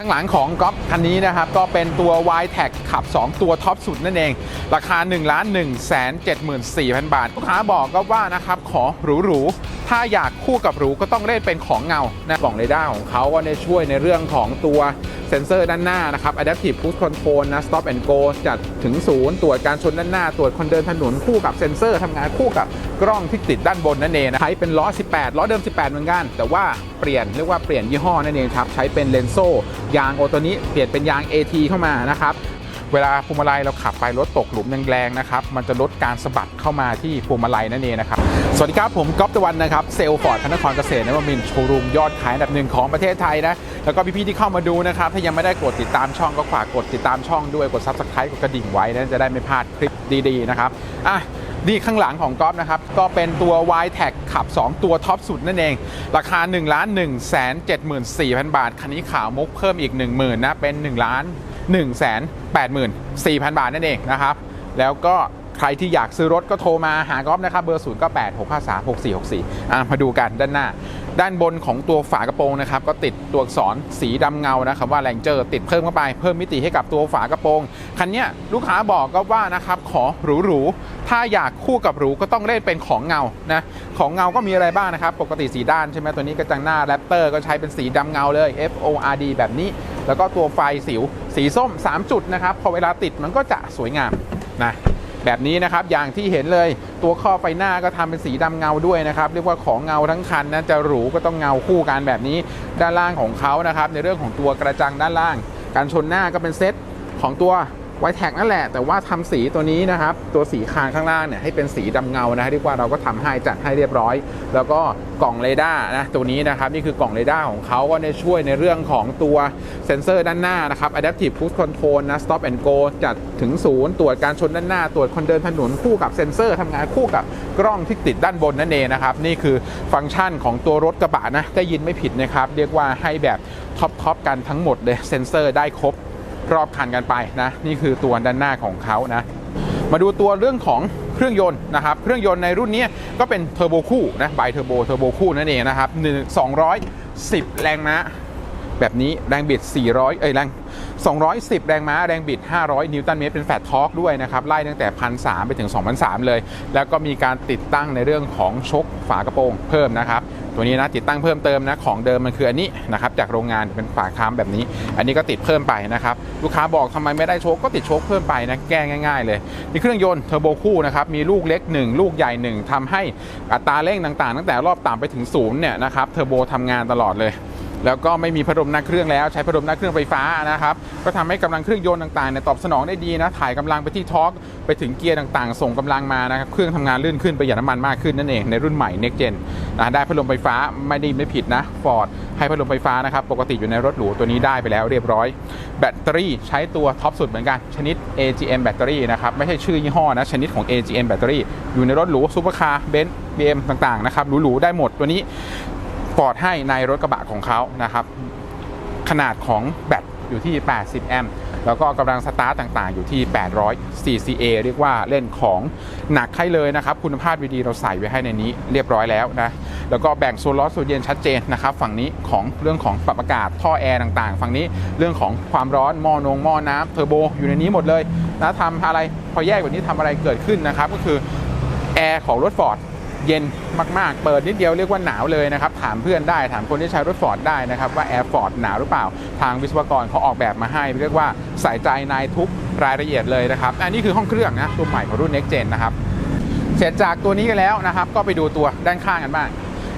ข้างหลังของก๊อฟคันนี้นะครับ ก็เป็นตัว y t e c ขับ 2 ตัวท็อปสุดนั่นเอง ราคา 1 1 7 4 0 0 0 บาท ลูกค้าบอกก็ว่านะครับ ขอหรูๆ ถ้าอยากคู่กับหรูก็ต้องเล่นเป็นของเงานะกล่องเรดาร์ของเขาก็ได้ช่วยในเรื่องของตัวเซ็นเซอร์ด้านหน้านะครับ Adaptive Cruise Control นะ Stop and Go จัดถึงศูนย์ตรวจการชนด้านหน้า ตรวจคนเดินถนนคู่กับเซ็นเซอร์ทำงานคู่กับกล้องที่ติดด้านบนนั่นเองนะใช้เป็นล้อ 18 ล้อเดิม 18 เหมือนกัน แต่ว่าเปลี่ยนเรียกว่าเปลี่ยนยี่ห้อนั่นเองครับ ใช้เป็นเลนโซยางโอตัวนี้เปลี่ยนเป็นยาง AT เข้ามานะครับ เวลาพวงมาลัยเราขับไปรถตกหลุมแรงๆนะครับ มันจะลดการสะบัดเข้ามาที่พวงมาลัยนั่นเองนะครับ สวัสดีครับผมก๊อฟตะวันนะครับ เซลล์ฟอร์ดพระนครเกษตรนวมินโชว์รูมยอดขายอันดับหนึ่งของประเทศไทยนะ แล้วก็พี่ๆที่เข้ามาดูนะครับ ถ้ายังไม่ได้กดติดตามช่องก็ฝากกดติดตามช่องด้วย กด subscribe กดกระดิ่งไว้นะจะได้ไม่พลาดคลิปดีๆนะครับ อะนี่ข้างหลังของก๊อฟนะครับ ก็เป็นตัว y t e c ขับ 2 ตัวท็อปสุดนั่นเอง ราคา 1 1 7 4 0 0 0 บาท คันนี้ขาวมุกเพิ่มอีก 10,000นะ เป็น1ล้าน1 8 4 0 0 0 บาทนั่นเองนะครับ แล้วก็ ใครที่อยากซื้อรถก็โทรมาหาก๊อฟนะครับเบอร์ 0 9 8 6 5 3 6 4 6 4อะมาดูกันด้านหน้า ด้านบนของตัวฝากระโปรงนะครับก็ติดตัวอักษรสีดำเงานะครับว่าแรงเจอร์ติดเพิ่มเข้าไปเพิ่มมิติให้กับตัวฝากระโปรงคันนี้ลูกค้าบอกก็ว่านะครับขอหรูๆถ้าอยากคู่กับหรูก็ต้องเล่นเป็นของเงานะของเงาก็มีอะไรบ้างนะครับปกติสีด้านใช่ไหมตัวนี้กระจังหน้าแรปเตอร์ก็ใช้เป็นสีดำเงาเลย F O R D แบบนี้ แล้วก็ตัวไฟสิวสีส้ม 3 จุดนะครับพอเวลาติดมันก็จะสวยงามนะ แบบนี้นะครับอย่างที่เห็นเลยตัวข้อไฟหน้าก็ทำเป็นสีดำเงาด้วยนะครับเรียกว่าของเงาทั้งคันนะจะหรูก็ต้องเงาคู่กันแบบนี้ ด้านล่างของเขานะครับในเรื่องของตัวกระจังด้านล่าง การชนหน้าก็เป็นเซตของตัว ไวแท็กนั่นแหละ แต่ว่าทำสีตัวนี้นะครับ ตัวสีคางข้างล่างเนี่ยให้เป็นสีดำเงานะเรียกว่าเราก็ทำให้จัดให้เรียบร้อย แล้วก็กล่องเรดาร์นะตัวนี้นะครับนี่คือกล่องเรดาร์ของเขาก็ได้ช่วยในเรื่องของตัวเซ็นเซอร์ด้านหน้านะครับ Adaptive Cruise Control นะ Stop and Go จัดถึงศูนย์ตรวจการชนด้านหน้า ตรวจคนเดินถนนคู่กับเซ็นเซอร์ทำงานคู่กับกล้องที่ติดด้านบนนั่นเองนะครับนี่คือฟังก์ชันของตัวรถกระบะนะได้ยินไม่ผิดนะครับเรียกว่าให้แบบท็อปทอปกันทั้งหมดเลยเซ็นเซอร์ได้ครบ รอบคันกันไปนะนี่คือตัวด้านหน้าของเขานะมาดูตัวเรื่องของเครื่องยนต์นะครับเครื่องยนต์ในรุ่นนี้ก็เป็นเทอร์โบคู่นะไบเทอร์โบเทอร์โบคู่นั่นเองนะครับ1 210 แรงม้าแบบนี้แรงบิด 400 เอ้ยแรง 210 แรงม้าแรงบิด 500 นิวตันเมตรเป็นแฟตทอร์กด้วยนะครับ ไล่ตั้งแต่ 1,300 ไปถึง 2,300 เลย แล้วก็มีการติดตั้งในเรื่องของชกฝากระโปรงเพิ่มนะครับ ตัวนี้นะติดตั้งเพิ่มเติมนะ ของเดิมมันคืออันนี้นะครับ จากโรงงานเป็นฝาค้ำแบบนี้ อันนี้ก็ติดเพิ่มไปนะครับ ลูกค้าบอกทำไมไม่ได้ชคก็ติดชคเพิ่มไปนะแก้ง่าย ๆ เลยนี่เครื่องยนต์เทอร์โบคู่นะครับมีลูกเล็ก 1 ลูกใหญ่ 1ทำให้อัตราเร่งต่างๆ ตั้งแต่รอบต่ำไปถึงศูนย์เนี่ยนะครับเทอร์โบทำงานตลอดเลย แล้วก็ไม่มีพัดลมหน้าเครื่องแล้วใช้พัดลมหน้าเครื่องไฟฟ้านะครับก็ทำให้กำลังเครื่องยนต์ต่างๆเนี่ยตอบสนองได้ดีนะถ่ายกำลังไปที่ทอร์กไปถึงเกียร์ต่างๆ ส่งกำลังมานะครับเครื่องทำงานลื่นขึ้นประหยัดน้ำมันมากขึ้นนั่นเองในรุ่นใหม่ Next Gen นะได้พัดลมไฟฟ้าไม่ได้ไม่ผิดนะ Ford ให้พัดลมไฟฟ้านะครับปกติอยู่ในรถหรูตัวนี้ได้ไปแล้วเรียบร้อย แบตเตอรี่ใช้ตัวท็อปสุดเหมือนกัน ชนิด AGM แบตเตอรี่นะครับไม่ใช่ชื่อยี่ห้อนะชนิดของ AGM แบตเตอรี่อยู่ในรถหรูซูเปอร์คาร์เบนซ์บีเอ็มต่างๆนะครับหรูๆได้หมดตัวนี้ ฟอร์ดให้ในรถกระบะของเขานะครับ ขนาดของแบตอยู่ที่ 80 แอมป์แล้วก็กำลังสตาร์ตต่างๆ อยู่ที่ 800 CCA เรียกว่าเล่นของหนักให้เลยนะครับ คุณภาพดีๆเราใส่ไว้ให้ในนี้เรียบร้อยแล้วนะ แล้วก็แบ่งโซนร้อนโซนเย็นชัดเจนนะครับ ฝั่งนี้ของเรื่องของปรับอากาศท่อแอร์ต่างๆ ฝั่งนี้เรื่องของความร้อนหม้อนงหม้อน้ำเทอร์โบอยู่ในนี้หมดเลยนะทำอะไรพอแยกแบบนี้ทำอะไรเกิดขึ้นนะครับ ก็คือแอร์ของรถฟอร์ด เย็นมากๆ เปิดนิดเดียวเรียกว่าหนาวเลยนะครับ ถามเพื่อนได้ถามคนที่ใช้รถฟอร์ดได้นะครับ ว่าแอร์ฟอร์ดหนาวหรือเปล่า ทางวิศวกรเขาออกแบบมาให้ เรียกว่าใส่ใจในทุกรายละเอียดเลยนะครับ อันนี้คือห้องเครื่องนะตัวใหม่ของรุ่น Next Gen นะครับเสร็จจากตัวนี้กันแล้วนะครับ ก็ไปดูตัวด้านข้างกันบ้าง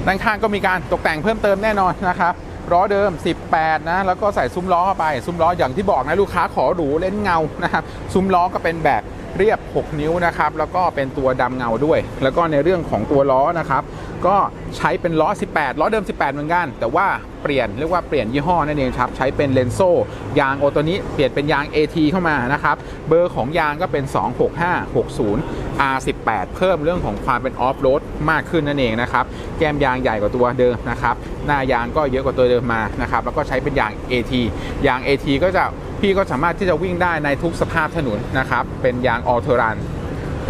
ด้านข้างก็มีการตกแต่งเพิ่มเติมแน่นอนนะครับล้อเดิม 18 นะ แล้วก็ใส่ซุ้มล้อเข้าไป ซุ้มล้ออย่างที่บอกนะ ลูกค้าขอหรูเล่นเงานะครับ ซุ้มล้อก็เป็นแบบ เรียบ 6 นิ้วนะครับ แล้วก็เป็นตัวดำเงาด้วย แล้วก็ในเรื่องของตัวล้อนะครับ ก็ใช้เป็นล้อ 18 ล้อเดิม 18 เหมือนกัน แต่ว่าเปลี่ยนเรียกว่าเปลี่ยนยี่ห้อนั่นเองครับ ใช้เป็นเลนโซยางโอตัวนี้เปลี่ยนเป็นยาง AT เข้ามานะครับ เบอร์ของยางก็เป็น 26560 R18 เพิ่มเรื่องของความเป็นออฟโรดมากขึ้นนั่นเองนะครับ แก้มยางใหญ่กว่าตัวเดิมนะครับ หน้ายางก็เยอะกว่าตัวเดิมมานะครับ แล้วก็ใช้เป็นยาง AT ยาง AT ก็จะพี่ก็สามารถที่จะวิ่งได้ในทุกสภาพถนนนะครับ เป็นยางออเทอรัน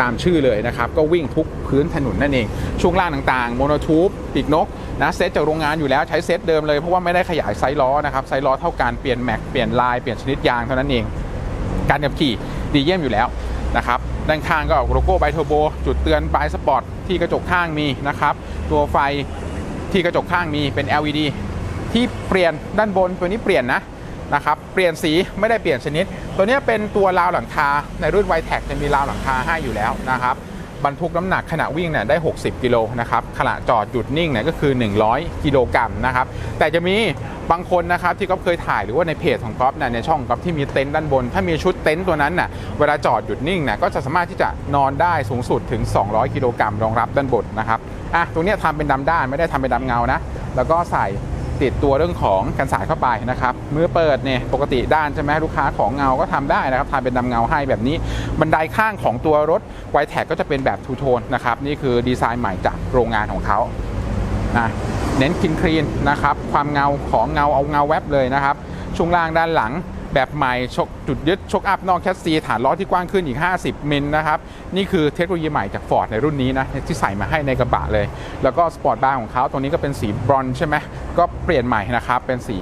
ตามชื่อเลยนะครับ ก็วิ่งทุกพื้นถนนนั่นเอง ช่วงล่างต่างๆ โมโนทูบปีกนกนะเซตจากโรงงานอยู่แล้วใช้เซตเดิมเลยเพราะว่าไม่ได้ขยายไซส์ล้อนะครับ ไซส์ล้อเท่ากันเปลี่ยนแม็กเปลี่ยนลายเปลี่ยนชนิดยางเท่านั้นเอง การขับขี่ดีเยี่ยมอยู่แล้วนะครับ ด้านข้างก็โลโก้ไบโทโบจุดเตือนไบสปอร์ตที่กระจกข้างมีนะครับ ตัวไฟที่กระจกข้างมีเป็น LED ที่เปลี่ยนด้านบนตัวนี้เปลี่ยนนะนะครับ เปลี่ยนสีไม่ได้เปลี่ยนชนิด ตัวนี้เป็นตัวราวหลังคาในรุ่นไวแท็กจะมีราวหลังคาให้อยู่แล้วนะครับ บรรทุกน้ำหนักขณะวิ่งเนี่ยได้ 60 กิโลนะครับขณะจอดหยุดนิ่งเนี่ยก็คือ 100 กิโลกรัมนะครับแต่จะมีบางคนนะครับที่ก๊อฟเคยถ่ายหรือว่าในเพจของก๊อฟเนี่ยในช่องก๊อฟที่มีเต็นท์ด้านบน ถ้ามีชุดเต็นท์ตัวนั้นน่ะเวลาจอดหยุดนิ่งเนี่ยก็จะสามารถที่จะนอนได้สูงสุดถึง 200 กิโลกรัมรองรับด้านบนนะครับอะตรงนี้ทำเป็นดำด้านไม่ได้ทำเป็นดำเงานะแล้วก็ใส่ ติดตัวเรื่องของกันสายเข้าไปนะครับมือเปิดเนี่ยปกติด้านใช่ไหมลูกค้าของเงาก็ทำได้นะครับทำเป็นดำเงาให้แบบนี้บันไดข้างของตัวรถไวแท็กก็จะเป็นแบบทูโทนนะครับนี่คือดีไซน์ใหม่จากโรงงานของเขานะเน้นคินคลีนนะครับความเงาของเงาเอาเงาแวบเลยนะครับช่วงล่างด้านหลัง แบบใหม่ชกจุดยึดชกอัพนอกแคสซีฐานล้อที่กว้างขึ้นอีก 50มิลนะครับ นี่คือเทคโนโลยีใหม่จาก Ford ในรุ่นนี้นะ ที่ใส่มาให้ในกระบะเลย แล้วก็สปอร์ตบาร์ของเขาตรงนี้ก็เป็นสีบรอนใช่ไหมก็เปลี่ยนใหม่นะครับ เป็นสี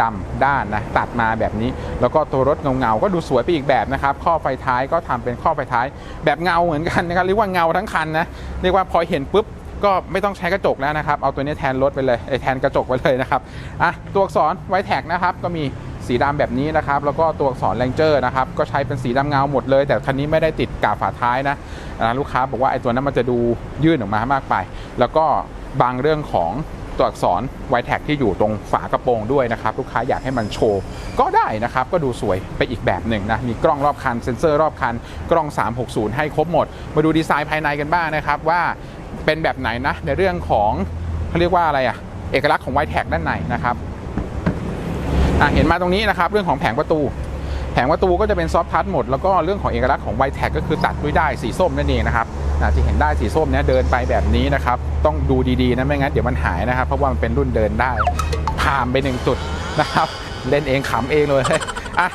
ดำด้านนะ ตัดมาแบบนี้ แล้วก็ตัวรถเงาๆ ก็ดูสวยไปอีกแบบนะครับ ข้อไฟท้ายก็ทำเป็นข้อไฟท้าย แบบเงาเหมือนกันนะครับเรียกว่าเงาทั้งคันนะเรียกว่าพอเห็นปุ๊บก็ไม่ต้องใช้กระจกแล้วนะครับ เอาตัวนี้แทนรถไปเลยเอ้ยแทนกระจกไปเลยนะครับ อะ ตัวอักษรไวแท็กนะครับ ก็มี สีดำแบบนี้นะครับ แล้วก็ตัวอักษรแรงเจอร์นะครับ ก็ใช้เป็นสีดำเงาหมดเลย แต่คันนี้ไม่ได้ติดกาบฝาท้ายนะลูกค้าบอกว่าไอ้ตัวนั้นมันจะดูยื่นออกมามากไป แล้วก็บางเรื่องของตัวอักษรไวแท็กที่อยู่ตรงฝากระโปรงด้วยนะครับ ลูกค้าอยากให้มันโชว์ ก็ได้นะครับ ก็ดูสวยไปอีกแบบหนึ่งนะ มีกล้องรอบคัน เซ็นเซอร์รอบคัน กล้อง 360 ให้ครบหมด มาดูดีไซน์ภายในกันบ้างนะครับ ว่าเป็นแบบไหนนะ ในเรื่องของเขาเรียกว่าอะไรอะเอกลักษณ์ของไวแท็กด้านในนะครับ อะเห็นมาตรงนี้นะครับเรื่องของแผงประตู แผงประตูก็จะเป็นซอฟท์ทัชหมด แล้วก็เรื่องของเอกลักษณ์ของไวแท็กก็คือตัดด้วยได้สีส้มนั่นเองนะครับอะที่เห็นได้สีส้มเนี้ยเดินไปแบบนี้นะครับ ต้องดูดีๆนะไม่งั้นเดี๋ยวมันหายนะครับ เพราะว่ามันเป็นรุ่นเดินได้ผ่านไปหนึ่งจุดนะครับเล่นเองขำเองเลยอะ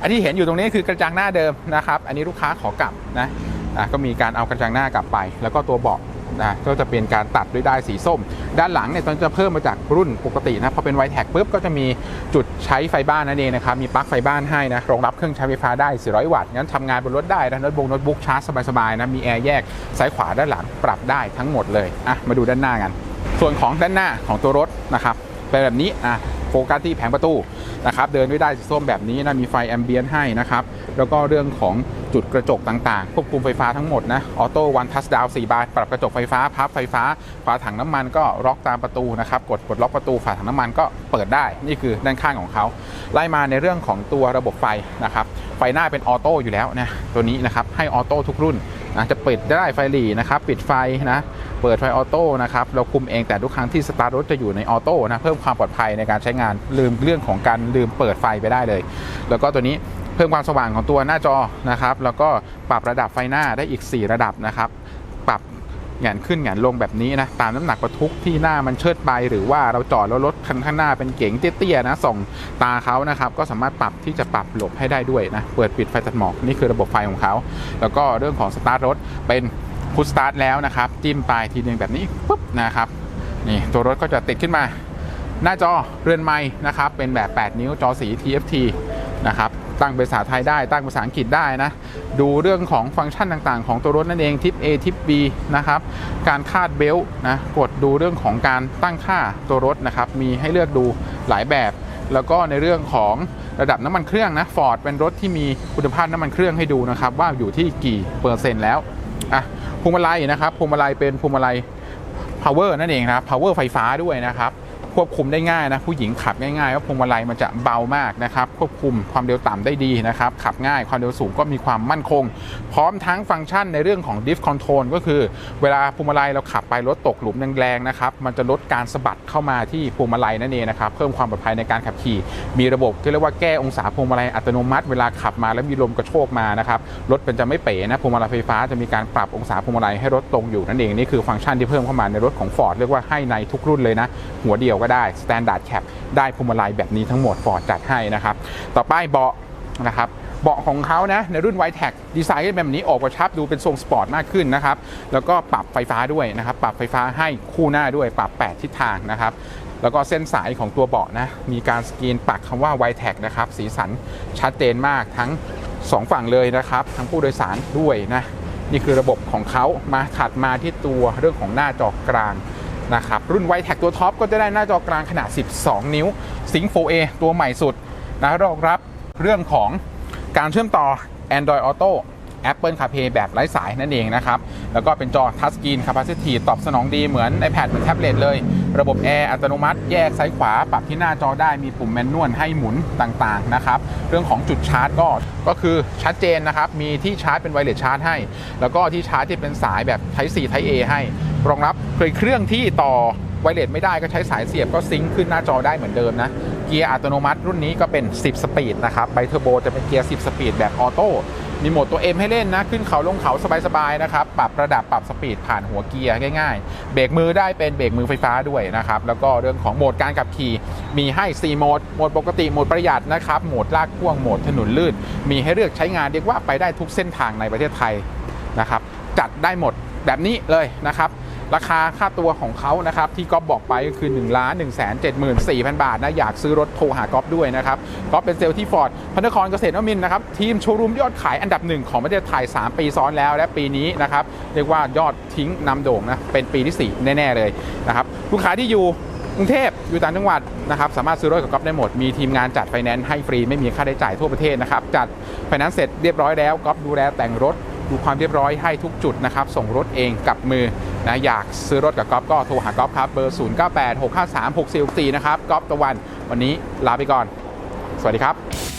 อันที่เห็นอยู่ตรงนี้คือกระจังหน้าเดิมนะครับ อันนี้ลูกค้าขอกลับนะอะก็มีการเอากระจังหน้ากลับไป แล้วก็ตัวเบาะ นะก็จะเป็นการตัดด้วยได้ายสีส้ม ด้านหลังเนี่ยตอนจะเพิ่มมาจากรุ่นปกตินะพอเป็นไวแท็กปุ๊บก็จะมีจุดใช้ไฟบ้านนั่นเองนะครับมีปลั๊กไฟบ้านให้นะรองรับเครื่องใช้ไฟฟ้าได้ 400 วัตต์งั้นทำงานบนรถได้นะโน้ตบุ๊กโน้ตบุ๊กชาร์จสบายๆนะมีแอร์แยกซ้ายขวาด้านหลังปรับได้ทั้งหมดเลยอะมาดูด้านหน้ากัน ส่วนของด้านหน้าของตัวรถนะครับเป็นแบบนี้อะ โฟกัสที่แผงประตูนะครับเดินด้วยได้สีส้มแบบนี้นะมีไฟแอมเบียนให้นะครับแล้วก็เรื่องของจุดกระจกต่างๆ ควบคุมไฟฟ้าทั้งหมดนะออโต้วันทัชดาว4บานปรับกระจกไฟฟ้าพับไฟฟ้าฝาถังน้ำมันก็ล็อกตามประตูนะครับกดกดล็อกประตูฝาถังน้ำมันก็เปิดได้ นี่คือด้านข้างของเขาไล่มาในเรื่องของตัวระบบไฟนะครับไฟหน้าเป็นออโต้อยู่แล้วนะตัวนี้นะครับให้ออโต้ทุกรุ่น นะจะปิดได้ไฟหลีนะครับ ปิดไฟนะ เปิดไฟออโต้นะครับ เราคุมเองแต่ทุกครั้งที่สตาร์ทรถจะอยู่ในออโต้นะ เพิ่มความปลอดภัยในการใช้งาน ลืมเรื่องของการลืมเปิดไฟไปได้เลย แล้วก็ตัวนี้เพิ่มความสว่างของตัวหน้าจอนะครับ แล้วก็ปรับระดับไฟหน้าได้อีก 4 ระดับนะครับ ปรับแหงนขึ้นแหงนลงแบบนี้นะ ตามน้ำหนักประทุกที่หน้ามันเชิดไป หรือว่าเราจอดแล้วรถ คันข้างหน้าเป็นเก๋งเตี้ยๆนะส่องตาเขานะครับก็สามารถปรับที่จะปรับหลบให้ได้ด้วยนะเปิดปิดไฟตัดหมอกนี่คือระบบไฟของเขาแล้วก็เรื่องของสตาร์ทรถเป็นพุชสตาร์ทแล้วนะครับจิ้มปลายทีนึงแบบนี้ปุ๊บนะครับนี่ตัวรถก็จะติดขึ้นมา หน้าจอเรือนไม้นะครับเป็นแบบ 8 นิ้วจอสี TFT นะครับ ตั้งเป็นภาษาไทยได้ ตั้งภาษาอังกฤษได้นะ ดูเรื่องของฟังก์ชันต่างๆ ของตัวรถนั่นเองทิป A ทิป B นะครับ การคาดเบลต์นะกดดูเรื่องของการตั้งค่าตัวรถนะครับ มีให้เลือกดูหลายแบบ แล้วก็ในเรื่องของระดับน้ำมันเครื่องนะฟอร์ดเป็นรถที่มีคุณภาพน้ำมันเครื่องให้ดูนะครับว่าอยู่ที่กี่เปอร์เซ็นต์แล้วอะพวงมาลัยนะครับพวงมาลัยเป็นพวงมาลัย power นั่นเองนะครับ power ไฟฟ้าด้วยนะครับ ควบคุมได้ง่ายนะผู้หญิงขับง่ายๆว่าพวงมาลัยมันจะเบามากนะครับควบคุมความเร็วต่ำได้ดีนะครับขับง่ายความเร็วสูงก็มีความมั่นคง พร้อมทั้งฟังก์ชันในเรื่องของ drift control ก็คือ เวลาพวงมาลัยเราขับไปรถตกหลุมแรงๆนะครับมันจะลดการสะบัดเข้ามาที่พวงมาลัยนั่นเองนะครับเพิ่มความปลอดภัยในการขับขี่ มีระบบที่เรียกว่าแก้องศาพวงมาลัยอัตโนมัติ เวลาขับมาแล้วมีลมกระโชกมานะครับรถเป็นจะไม่เป๋นะพวงมาลัยไฟฟ้าจะมีการปรับองศาพวงมาลัยให้รถตรงอยู่นั่นเองนี่คือฟังก์ชันที่เพิ่มเข้ามาในรถของ Ford เรียกว่าให้ในทุกรุ่นเลยนะหัวเดียวก็ได้ Standard Cap ได้พวงมาลัยแบบนี้ทั้งหมด Ford จัดให้นะครับ ต่อไปเบาะนะครับเบาะของเขานะในรุ่น y t e c ดีไซน์แบบนี้ออกกระชับดูเป็นทรงสปอร์ตมากขึ้นนะครับ แล้วก็ปรับไฟฟ้าด้วยนะครับ ปรับไฟฟ้าให้คู่หน้าด้วย ปรับ 8 ทิศทางนะครับ แล้วก็เส้นสายของตัวเบาะนะ มีการสกรีนปักคำว่า y t e c นะครับ สีสันชัดเจนมากทั้ง 2 ฝั่งเลยนะครับ ทั้งผู้โดยสารด้วยนะ นี่คือระบบของเขามาถัดมาที่ตัวเรื่องของหน้าจอกลาง นะครับ รุ่นไวแท็กตัวท็อปก็จะได้หน้าจอกลางขนาด 12 นิ้ว Sync 4A ตัวใหม่สุดนะรองรับเรื่องของการเชื่อมต่อ Android Auto Apple CarPlay แบบไร้สายนั่นเองนะครับ แล้วก็เป็นจอ Touch Screen Capacitive ตอบสนองดีเหมือน iPad เหมือนแท็บเล็ตเลย ระบบแอร์อัตโนมัติ แยกซ้ายขวาปรับที่หน้าจอได้มีปุ่มแมนนวลให้หมุนต่างๆนะครับเรื่องของจุดชาร์จก็ก็คือชัดเจนนะครับมีที่ชาร์จเป็นไวเลสชาร์จให้ แล้วก็ที่ชาร์จที่เป็นสายแบบ Type C Type A ให้ รองรับเคยเครื่องที่ต่อไวเลสไม่ได้ก็ใช้สายเสียบก็ซิงค์ขึ้นหน้าจอได้เหมือนเดิมนะเกียร์อัตโนมัติรุ่นนี้ก็เป็น 10 สปีดนะครับไบเทอร์โบจะเป็นเกียร์ 10 สปีดแบบออโต้ มีโหมดตัว M ให้เล่นนะ ขึ้นเขาลงเขาสบายๆนะครับ ปรับระดับปรับสปีดผ่านหัวเกียร์ง่ายๆ เบรกมือได้เป็นเบรกมือไฟฟ้าด้วยนะครับ แล้วก็เรื่องของโหมดการขับขี่ มีให้ 4 โหมด โหมดปกติ โหมดประหยัดนะครับ โหมดลากพ่วง โหมดถนนลื่น มีให้เลือกใช้งานเรียกว่าไปได้ทุกเส้นทางในประเทศไทยนะครับ จัดได้หมดแบบนี้เลยนะครับ ราคาค่าตัวของเขานะครับที่ก๊อฟบอกไปก็คือ1นึ่งล้านหนึ่งแสนเจ็ดหมื่นสี่พันบาทนะอยากซื้อรถโทรหาก๊อฟด้วยนะครับก๊อฟเป็นเซลล์ที่ฟอร์ดพนครเกษตรนมินนะครับทีมโชว์รูมยอดขายอันดับหนึ่งของประเทศไทย 3 ปีซ้อนแล้ว และปีนี้นะครับเรียกว่ายอดทิ้งนำโด่งนะเป็นปีที่ 4 แน่ ๆ เลยนะครับลูกค้าที่อยู่กรุงเทพอยู่ต่างจังหวัดนะครับสามารถซื้อรถกับก๊อฟได้หมด มีทีมงานจัดไฟแนนซ์ให้ฟรีไม่มีค่าใช้จ่ายทั่วประเทศนะครับจัดไฟแนนซ์เสร็จเรียบร้อยแล้วก๊อฟดูแลแต่งรถ ดูความเรียบร้อยให้ทุกจุดนะครับ ส่งรถเองกับมือนะอยากซื้อรถกับก๊อฟก็โทรหาก๊อฟครับ เบอร์ 0 9 8 6 5 3 6 4 6 4 นะครับก๊อฟตะวัน วันนี้ลาไปก่อน สวัสดีครับ